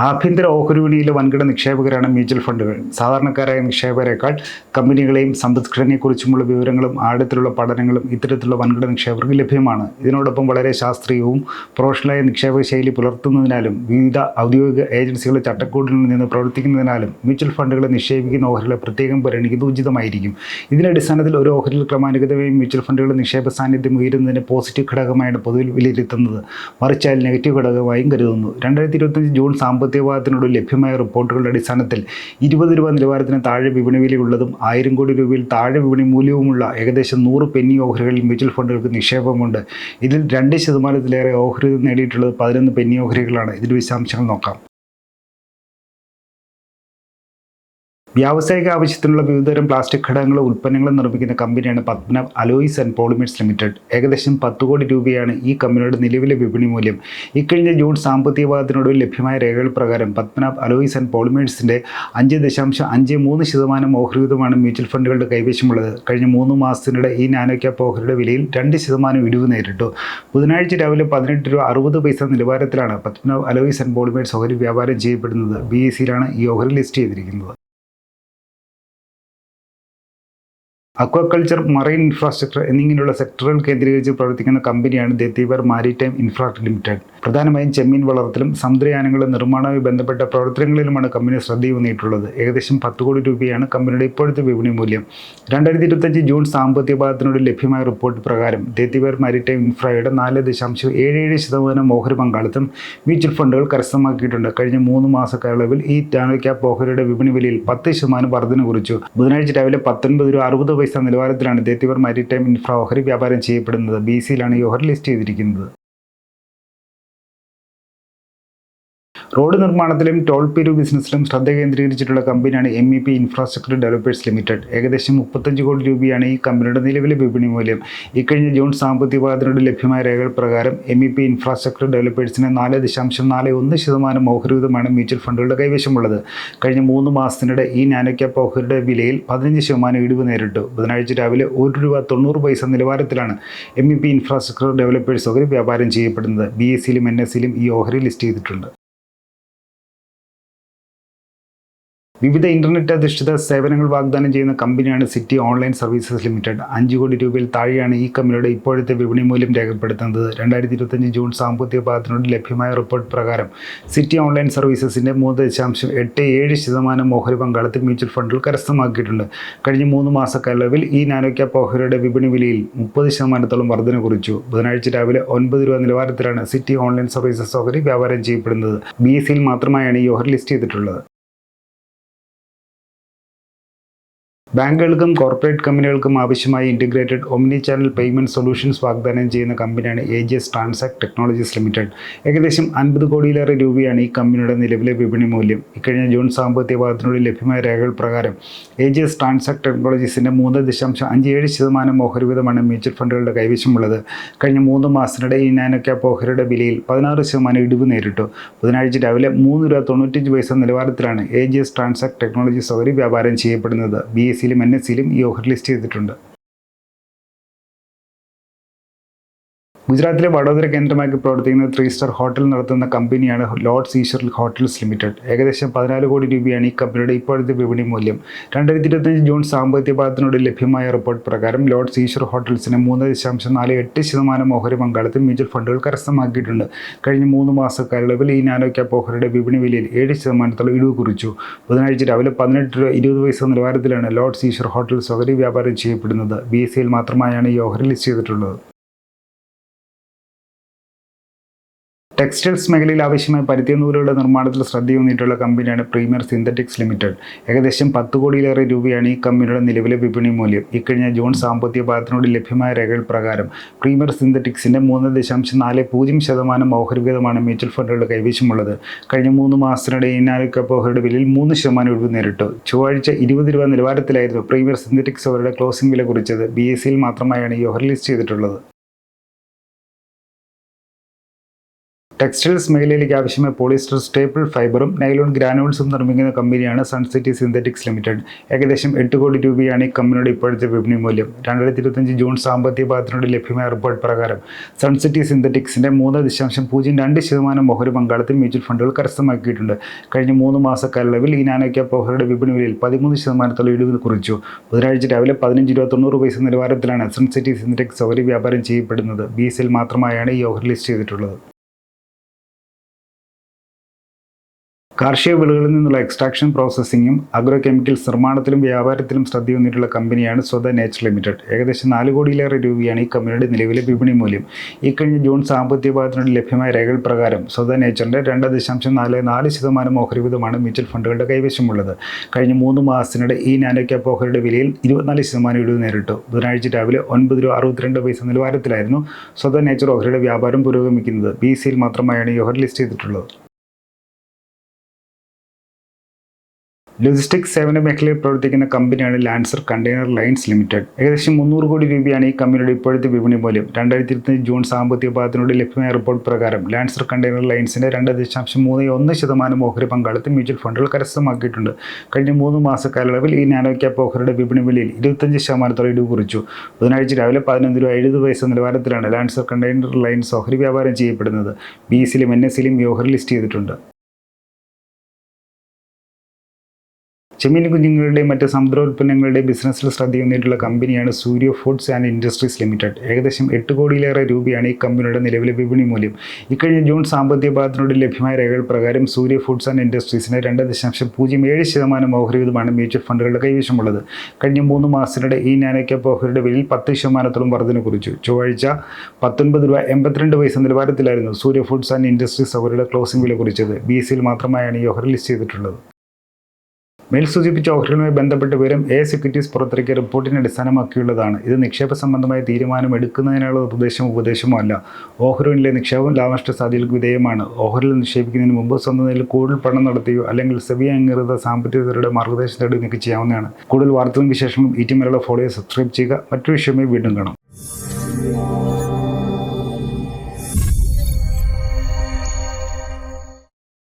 ആഭ്യന്തര ഓഹരി വിപണിയിലെ വൻകിട നിക്ഷേപകരാണ് മ്യൂച്വൽ ഫണ്ടുകൾ. സാധാരണക്കാരായ നിക്ഷേപകരെക്കാൾ കമ്പനികളെയും സമ്പദ്ഘടനയെക്കുറിച്ചുമുള്ള വിവരങ്ങളും ആഴത്തിലുള്ള പഠനങ്ങളും ഇത്തരത്തിലുള്ള വൻകിട നിക്ഷേപകർക്ക് ലഭ്യമാണ്. ഇതിനോടൊപ്പം വളരെ ശാസ്ത്രീയവും പ്രൊഫഷണലായ നിക്ഷേപക ശൈലി പുലർത്തുന്നതിനാലും വിവിധ ഔദ്യോഗിക ഏജൻസികളുടെ ചട്ടക്കൂടിൽ നിന്ന് പ്രവർത്തിക്കുന്നതിനാലും മ്യൂച്വൽ ഫണ്ടുകളെ നിക്ഷേപിക്കുന്ന ഓഹരികളെ പ്രത്യേകം പരിഗണിക്കുന്നത് ഉചിതമായിരിക്കും. ഇതിന്റെ അടിസ്ഥാനത്തിൽ ഒരു ഓഹരിയിൽ ക്രമാനുഗതമായും മ്യൂച്വൽ ഫണ്ടുകളുടെ നിക്ഷേപ സാന്നിധ്യം ഉയരുന്നതിന് പോസിറ്റീവ് ഘടകമായാണ് പൊതുവിൽ വിലയിരുത്തുന്നത്. മറിച്ച് നെഗറ്റീവ് ഘടകമായും കരുതുന്നു. രണ്ടായിരത്തി ഇരുപത്തഞ്ച് ജൂൺ സാമ്പത്തികവാദത്തിനോട് ലഭ്യമായ റിപ്പോർട്ടുകളുടെ അടിസ്ഥാനത്തിൽ ഇരുപത് രൂപ നിലവാരത്തിന് താഴെ വിപണി വിലയുള്ളതും ആയിരം കോടി രൂപയിൽ താഴെ വിപണി മൂല്യവുമുള്ള ഏകദേശം നൂറ് പെന്നി ഓഹരികളിൽ മ്യൂച്വൽ ഫണ്ടുകൾക്ക് നിക്ഷേപമുണ്ട്. ഇതിൽ രണ്ട് ശതമാനത്തിലേറെ ഓഹരി നേടിയിട്ടുള്ളത് പതിനൊന്ന് പെന്നി ഓഹരികളാണ്. ഇതിന്റെ വിശദാംശങ്ങൾ നോക്കാം. വ്യാവസായിക ആവശ്യത്തിനുള്ള വിവിധതരം പ്ലാസ്റ്റിക് ഘടകങ്ങളും ഉൽപ്പന്നങ്ങളും നിർമ്മിക്കുന്ന കമ്പനിയാണ് Padmanabh alloys and polymers limited. ഏകദേശം പത്ത് കോടി രൂപയാണ് ഈ കമ്പനിയുടെ നിലവിലെ വിപണി മൂല്യം. ഇക്കഴിഞ്ഞ ജൂൺ സാമ്പത്തിക വാദത്തിനൊടുവിൽ ലഭ്യമായ രേഖകൾ പ്രകാരം പത്മനാഭ് അലോയിസ് ആൻഡ് പോളിമേഴ്സിന്റെ അഞ്ച് ദശാംശം അഞ്ച് മൂന്ന് ശതമാനം ഓഹരിവിധമാണ് മ്യൂച്വൽ ഫണ്ടുകളുടെ കൈവശമുള്ളത്. കഴിഞ്ഞ മൂന്ന് മാസത്തിനിടെ ഈ നാനോ ക്യാപ്പ് ഓഹരിയുടെ വിലയിൽ രണ്ട് ശതമാനം ഇടിവ് നേരിട്ടു. ബുധനാഴ്ച രാവിലെ പതിനെട്ട് രൂപ അറുപത് പൈസ നിലവാരത്തിലാണ് പത്മനാഭ് അലോയിസ് ആൻഡ് പോളിമേഴ്സ് ഓഹരി വ്യാപാരം ചെയ്യപ്പെടുന്നത്. ബി എസ് സിയിലാണ് ഈ ഓഹരി ലിസ്റ്റ് ചെയ്തിരിക്കുന്നത്. അക്വാകൾച്ചർ മറൈൻ ഇൻഫ്രാസ്ട്രക്ചർ എന്നിങ്ങനെയുള്ള സെക്ടറുകൾ കേന്ദ്രീകരിച്ച് പ്രവർത്തിക്കുന്ന കമ്പനിയാണ് ദത്തീവർ മാരിടൈം ഇൻഫ്രാ ലിമിറ്റഡ്. പ്രധാനമായും ചെമ്മീൻ വളർത്തലും സമുദ്രയാനങ്ങളുടെ നിർമ്മാണവുമായി ബന്ധപ്പെട്ട പ്രവർത്തനങ്ങളിലുമാണ് കമ്പനി ശ്രദ്ധയൂന്നിയിട്ടുള്ളത് ഏകദേശം പത്ത് കോടി രൂപയാണ് കമ്പനിയുടെ ഇപ്പോഴത്തെ വിപണി മൂല്യം. രണ്ടായിരത്തി ഇരുപത്തഞ്ച് ജൂൺ സാമ്പത്തിക പാദത്തിനോട് ലഭ്യമായ റിപ്പോർട്ട് പ്രകാരം ദത്തീവർ മാരിടൈം ഇൻഫ്രയുടെ നാല് ദശാംശം ഏഴ് ഏഴ് ശതമാനം ഓഹരി പങ്കാളിത്തം മ്യൂച്വൽ ഫണ്ടുകൾ കരസ്ഥമാക്കിയിട്ടുണ്ട്. കഴിഞ്ഞ മൂന്ന് മാസ കാലയളവിൽ ഈ ടാനോ ക്യാപ് ഓഹരിയുടെ വിപണി വിലയിൽ പത്ത് ശതമാനം വർധന കുറിച്ചു ബുധനാഴ്ച രാവിലെ പത്തൊൻപത് രൂപ അറുപത് പൈസ നിലവാരത്തിലാണ് ദേത്തിവർ മാരിടൈം ഇൻഫ്രാ ഓഹരി വ്യാപാരം ചെയ്യപ്പെടുന്നത്. ബി സിയിലാണ് ഈ ഓഹരി ലിസ്റ്റ് ചെയ്തിരിക്കുന്നത്. റോഡ് നിർമ്മാണത്തിലും ടോൾ പിരിവ് ബിസിനസ്സിലും ശ്രദ്ധ കേന്ദ്രീകരിച്ചിട്ടുള്ള കമ്പനിയാണ് M E P infrastructure developers limited ഏകദേശം മുപ്പത്തഞ്ച് കോടി രൂപയാണ് ഈ കമ്പനിയുടെ നിലവിലെ വിപണി മൂല്യം. ഇക്കഴിഞ്ഞ ജൂൺ സാമ്പത്തിക വാദത്തിനോട് ലഭ്യമായ രേഖകൾ പ്രകാരം എം ഇ പി ഇൻഫ്രാസ്ട്രക്ചർ ഡെവലപ്പേഴ്സിന് നാല് ദശാംശം നാല് ഒന്ന് ശതമാനം ഓഹരിവിധമാണ് മ്യൂച്വൽ ഫണ്ടുകളുടെ കൈവശമുള്ളത്. കഴിഞ്ഞ മൂന്ന് മാസത്തിനിടെ ഈ നാനോക്യാപ്പ് ഓഹരിയുടെ വിലയിൽ പതിനഞ്ച് ശതമാനം ഇടിവ് നേരിട്ടു. ബുധനാഴ്ച രാവിലെ ഒരു രൂപ തൊണ്ണൂറ് പൈസ നിലവാരത്തിലാണ് M E P infrastructure developers ഓഹരി വ്യാപാരം ചെയ്യപ്പെടുന്നത്. ബി എസ് സിയിലും എൻ എസ് സിയിലും ഈ ഓഹരി ലിസ്റ്റ് ചെയ്തിട്ടുണ്ട്. വിവിധ ഇന്റർനെറ്റ് അധിഷ്ഠിത സേവനങ്ങൾ വാഗ്ദാനം ചെയ്യുന്ന കമ്പനിയാണ് സിറ്റി ഓൺലൈൻ സർവീസസ് ലിമിറ്റഡ്. അഞ്ച് കോടി രൂപയിൽ താഴെയാണ് ഈ കമ്പനിയുടെ ഇപ്പോഴത്തെ വിപണി മൂല്യം രേഖപ്പെടുത്തുന്നത്. രണ്ടായിരത്തി ഇരുപത്തഞ്ച് ജൂൺ സാമ്പത്തിക പാദത്തിനോട് ലഭ്യമായ റിപ്പോർട്ട് പ്രകാരം സിറ്റി ഓൺലൈൻ സർവീസസിന്റെ മൂന്ന് ദശാംശം എട്ട് ഏഴ് ശതമാനം ഓഹരി പങ്കാളിത്തം മ്യൂച്വൽ ഫണ്ടുകൾ കരസ്ഥമാക്കിയിട്ടുണ്ട്. കഴിഞ്ഞ മൂന്ന് മാസക്കാലവിൽ ഈ നാനോ ക്യാപ്പ് ഓഹരിയുടെ വിപണി വിലയിൽ മുപ്പത് ശതമാനത്തോളം വർധന കുറിച്ചു. ബുധനാഴ്ച രാവിലെ ഒൻപത് രൂപ നിലവാരത്തിലാണ് സിറ്റി ഓൺലൈൻ സർവീസസ് ഓഹരി വ്യാപാരം ചെയ്യപ്പെടുന്നത്. ബി എസ് സിയിൽ മാത്രമായാണ് ഈ ഓഹരി ലിസ്റ്റ് ചെയ്തിട്ടുള്ളത്. ബാങ്കുകൾക്കും കോർപ്പറേറ്റ് കമ്പനികൾക്കും ആവശ്യമായ integrated omni channel payment solutions വാഗ്ദാനം ചെയ്യുന്ന കമ്പനിയാണ് A G S transact technologies limited ഏകദേശം അൻപത് കോടിയിലേറെ രൂപയാണ് ഈ കമ്പനിയുടെ നിലവിലെ വിപണി മൂല്യം. ഇക്കഴിഞ്ഞ ജൂൺ സാമ്പത്തിക പാദത്തിനോട് ലഭ്യമായ രേഖകൾ പ്രകാരം എ ജി എസ് ട്രാൻസാക്ട് ടെക്നോളജീസിന്റെ മൂന്ന് ദശാംശം അഞ്ച് ഏഴ് ശതമാനം ഓഹരി വീതമാണ് മ്യൂച്വൽ ഫണ്ടുകളുടെ കൈവശമുള്ളത്. കഴിഞ്ഞ മൂന്ന് മാസത്തിനിടെ ഈ നാനോ ക്യാപ്പ് ഓഹരിയുടെ വിലയിൽ പതിനാറ് ശതമാനം ഇടിവ് നേരിട്ടു. ബുധനാഴ്ച രാവിലെ മൂന്ന് രൂപ തൊണ്ണൂറ്റഞ്ച് പൈസ നിലവാരത്തിലാണ് A G S transact technologies ഓഹരി വ്യാപാരം ചെയ്യപ്പെടുന്നത്. ബി എസ് സിയിലും എൻ എസ് സിയിലും ഈ ഓഹരി ലിസ്റ്റ് ചെയ്തിട്ടുണ്ട്. ഗുജറാത്തിലെ വഡോദര കേന്ദ്രമാക്കി പ്രവർത്തിക്കുന്ന ത്രീ സ്റ്റാർ ഹോട്ടൽ നടത്തുന്ന കമ്പനിയാണ് ലോർഡ്സ് ഈശ്വർ ഹോട്ടൽസ് ലിമിറ്റഡ്. ഏകദേശം പതിനാല് കോടി രൂപയാണ് ഈ കമ്പനിയുടെ ഇപ്പോഴത്തെ വിപണി മൂല്യം. രണ്ടായിരത്തി ഇരുപത്തഞ്ച് ജൂൺ സാമ്പത്തിക പാദത്തിനോട് ലഭ്യമായ റിപ്പോർട്ട് പ്രകാരം ലോർഡ്സ് ഈശ്വർ ഹോട്ടൽസിന് മൂന്ന് ദശാംശം നാല് എട്ട് ശതമാനം ഓഹരി പങ്കാളിത്തം മ്യൂച്വൽ ഫണ്ടുകൾ കരസ്ഥമാക്കിയിട്ടുണ്ട്. കഴിഞ്ഞ മൂന്ന് മാസക്കാലയളവിൽ ഈ നാനോ ക്യാപ്പ് ഓഹരിയുടെ വിപണി വിലയിൽ ഏഴ് ശതമാനത്തോളം ഇടിവ് കുറിച്ചു. ബുധനാഴ്ച രാവിലെ പതിനെട്ട് രൂപ ഇരുപത് പൈസ നിലവാരത്തിലാണ് ലോർഡ്സ് ഈശ്വർ ഹോട്ടൽസ് ഓഹരി വ്യാപാരം ചെയ്യപ്പെടുന്നത്. ബി എസ് സിയിൽ മാത്രമായാണ് ഈ ഓഹരി ലിസ്റ്റ് ചെയ്തിട്ടുള്ളത്. ടെക്സ്റ്റൈൽസ് മേഖലയിൽ ആവശ്യമായ പരുത്തിയ നൂലുകളുടെ നിർമ്മാണത്തിൽ ശ്രദ്ധയൂന്നിയിട്ടുള്ള കമ്പനിയാണ് പ്രീമിയർ സിന്തറ്റിക്സ് ലിമിറ്റഡ്. ഏകദേശം പത്ത് കോടിയിലേറെ രൂപയാണ് ഈ കമ്പനിയുടെ നിലവിലെ വിപണി മൂല്യം. ഇക്കഴിഞ്ഞ ജൂൺ സാമ്പത്തിക പാദത്തിനോട് ലഭ്യമായ രേഖകൾ പ്രകാരം പ്രീമിയർ സിന്തറ്റിക്സിന്റെ മൂന്ന് ദശാംശം നാല് പൂജ്യം ശതമാനം ഓഹരി വീതമാണ് മ്യൂച്വൽ ഫണ്ടുകളുടെ കൈവശമുള്ളത്. കഴിഞ്ഞ മൂന്ന് മാസത്തിനിടെ ഇനാലിക്കപ്പ് ഓഹരിയുടെ വിലയിൽ മൂന്ന് ശതമാനം ഒഴിവ് നേരിട്ടു. ചൊവ്വാഴ്ച ഇരുപത് രൂപ നിലവാരത്തിലായിരുന്നു പ്രീമിയർ സിന്തറ്റിക്സ് അവരുടെ ക്ലോസിംഗ് വില കുറിച്ചത്. ബി എസ് സിയിൽ മാത്രമായാണ് ഈ ഓഹരി ലിസ്റ്റ് ചെയ്തിട്ടുള്ളത്. ടെക്സ്റ്റൈൽസ് മേഖലയിലേക്ക് ആവശ്യമായ പോളിസ്റ്റർ സ്റ്റേപ്പിൾ ഫൈബറും നൈലോൺ ഗ്രാനുവൽസും നിർമ്മിക്കുന്ന കമ്പനിയാണ് സൺസിറ്റി സിന്തറ്റിക്സ് ലിമിറ്റഡ്. ഏകദേശം എട്ട് കോടി രൂപയാണ് ഈ കമ്പനിയുടെ ഇപ്പോഴത്തെ വിപണി മൂല്യം. രണ്ടായിരത്തി ഇരുപത്തഞ്ച് ജൂൺ സാമ്പത്തിക പാദത്തിനോട് ലഭ്യമായ റിപ്പോർട്ട് പ്രകാരം സൺസിറ്റി സിന്തറ്റിക്സിന്റെ മൂന്ന് ദശാംശം പൂജ്യം രണ്ട് ശതമാനം ഓഹരി പങ്കാളിത്തം മ്യൂച്വൽ ഫണ്ടുകൾ കരസ്ഥമാക്കിയിട്ടുണ്ട്. കഴിഞ്ഞ മൂന്ന് മാസക്കാലയളവിൽ ഈ നാനോ ഓഹരിയുടെ വിപണി വിലയിൽ പതിമൂന്ന് ശതമാനത്തോളം ഇടിവ് കുറിച്ചു. ബുധനാഴ്ച രാവിലെ പതിനഞ്ച് രൂപ തൊണ്ണൂറ് പൈസ നിലവാരത്തിലാണ് സൺസിറ്റി സിന്തറ്റിക്സ് ഓഹരി വ്യാപാരം ചെയ്യപ്പെടുന്നത്. ബി മാത്രമായാണ് ഈ ഓഹരി ലിസ്റ്റ് ചെയ്തിട്ടുള്ളത്. കാർഷിക വിളകളിൽ നിന്നുള്ള എക്സ്ട്രാക്ഷൻ പ്രോസസ്സിങ്ങും അഗ്രോ കെമിക്കൽസ് നിർമ്മാണത്തിലും വ്യാപാരത്തിലും ശ്രദ്ധ വന്നിട്ടുള്ള കമ്പനിയാണ് സ്വത നേച്ചർ ലിമിറ്റഡ് ഏകദേശം നാല് കോടിയിലേറെ രൂപയാണ് ഈ കമ്പനിയുടെ നിലവിലെ വിപണി മൂല്യം. ഈ കഴിഞ്ഞ ജൂൺ സാമ്പത്തിക പാദത്തിനോട് ലഭ്യമായ രേഖകൾ പ്രകാരം സ്വത നേച്ചറിന്റെ രണ്ട് ദശാംശം നാല് നാല് ശതമാനം ഓഹരി വിധമാണ് മ്യൂച്വൽ ഫണ്ടുകളുടെ കൈവശമുള്ളത്. കഴിഞ്ഞ മൂന്ന് മാസത്തിനിടെ ഈ നാനോ ക്യാപ് ഓഹരിയുടെ വിലയിൽ ഇരുപത്തിനാല് ശതമാനം ഇടിവ് നേരിട്ടു. ബുധനാഴ്ച രാവിലെ ഒൻപത് രൂപ അറുപത്തിരണ്ട് പൈസ നിലവാരത്തിലായിരുന്നു സ്വത നേച്ചർ ഓഹരിയുടെ വ്യാപാരം പുരോഗമിക്കുന്നത്. ബി സിയിൽ മാത്രമായാണ് ഈ ഓഹരി ലിസ്റ്റ് ചെയ്തിട്ടുള്ളത്. ലോജിസ്റ്റിക്സ് സേവന മേഖലയിൽ പ്രവർത്തിക്കുന്ന കമ്പനിയാണ് ലാൻസർ കണ്ടെയ്നർ ലൈൻസ് ലിമിറ്റഡ് ഏകദേശം മുന്നൂറ് കോടി രൂപയാണ് ഈ കമ്പനിയുടെ ഇപ്പോഴത്തെ വിപണി മൂല്യം. രണ്ടായിരത്തി ഇരുപത്തി ജൂൺ സാമ്പത്തിക പാദത്തിനോട് ലഭ്യമായ റിപ്പോർട്ട് പ്രകാരം ലാൻസർ കണ്ടെയ്നർ ലൈൻസിന്റെ രണ്ട് ദശാംശം മൂന്ന് ഒന്ന് ശതമാനം ഓഹരി പങ്കാളിത്തം മ്യൂച്വൽ ഫണ്ടുകൾ കരസ്ഥമാക്കിയിട്ടുണ്ട്. കഴിഞ്ഞ മൂന്ന് മാസ കാലയളവിൽ ഈ നാനോ ക്യാപ്പ് ഓഹരിയുടെ വിപണി വിലയിൽ ഇരുപത്തഞ്ച് ശതമാനത്തോളം ഇടിവ് കുറിച്ചു. ബുധനാഴ്ച രാവിലെ പതിനൊന്ന് രൂപ എഴുപത് പൈസ നിലവാരത്തിലാണ് ലാൻസർ കണ്ടെയ്നർ ലൈൻസ് ഓഹരി വ്യാപാരം ചെയ്യപ്പെടുന്നത്. ബി എസിലും എൻ എസിലും ഈ ഓഹരി ലിസ്റ്റ് ചെയ്തിട്ടുണ്ട്. ചെമ്മീൻ കുഞ്ഞുങ്ങളുടെയും മറ്റ് സമുദ്രോൽപ്പന്നങ്ങളുടെയും ബിസിനസ്സിൽ ശ്രദ്ധയൂന്നിയിട്ടുള്ള കമ്പനിയാണ് Surya foods and industries limited ഏകദേശം എട്ട് കോടിയിലേറെ രൂപയാണ് ഈ കമ്പനിയുടെ നിലവിലെ വിപണി മൂല്യം. ഇക്കഴിഞ്ഞ ജൂൺ സാമ്പത്തിക പാദത്തിനോട് ലഭ്യമായ രേഖകൾ പ്രകാരം സൂര്യ ഫുഡ്സ് ആൻഡ് ഇൻഡസ്ട്രീസിന് രണ്ട് ദശാംശം പൂജ്യം ഏഴ് ശതമാനം ഓഹരി വിധമാണ് മ്യൂച്വൽ ഫണ്ടുകളുടെ കൈവശമുള്ളത്. കഴിഞ്ഞ മൂന്ന് മാസത്തിനിടെ ഈ നാനോക്യാപ്പ് ഓഹരിയുടെ വിലയിൽ പത്ത് ശതമാനത്തോളം വർധന കുറിച്ചു. ചൊവ്വാഴ്ച പത്തൊൻപത് രൂപ എൺപത്തിരണ്ട് പൈസ നിലവാരത്തിലായിരുന്നു സൂര്യ ഫുഡ്സ് ആൻഡ് ഇൻഡസ്ട്രീസ് ഓഹരിയുടെ ക്ലോസിംഗ് വില കുറിച്ചത്. ബി സിയിൽ മാത്രമായാണ് ഈ ഓഹരി ലിസ്റ്റ് ചെയ്തിട്ടുള്ളത്. മേൽ സൂചിപ്പിച്ച ഓഹരികളുമായി ബന്ധപ്പെട്ട വിവരം എ സെക്യൂരിറ്റീസ് പുറത്തിറക്കിയ റിപ്പോർട്ടിനെ അടിസ്ഥാനമാക്കിയുള്ളതാണ്. ഇത് നിക്ഷേപ സംബന്ധമായ തീരുമാനം എടുക്കുന്നതിനുള്ള നിർദ്ദേശമോ ഉപദേശമോ അല്ല. ഓഹരിയിലെ നിക്ഷേപം ലാഭനഷ്ട സാധ്യതകൾക്ക് വിധേയമാണ്. ഓഹരിൽ നിക്ഷേപിക്കുന്നതിന് മുമ്പ് സ്വന്തം നിലയിൽ കൂടുതൽ പണം നടത്തുകയോ അല്ലെങ്കിൽ സെബി അംഗീകൃത സാമ്പത്തികരുടെ മാർഗനിർദ്ദേശം തേടി നിങ്ങൾക്ക് ചെയ്യാവുന്നതാണ്. കൂടുതൽ വാർത്തകളും വിശേഷങ്ങളും ഈ ടി മലയാള ഫോളോ സബ്സ്ക്രൈബ് ചെയ്യുക. മറ്റൊരു വിഷയമായി വീണ്ടും കാണാം.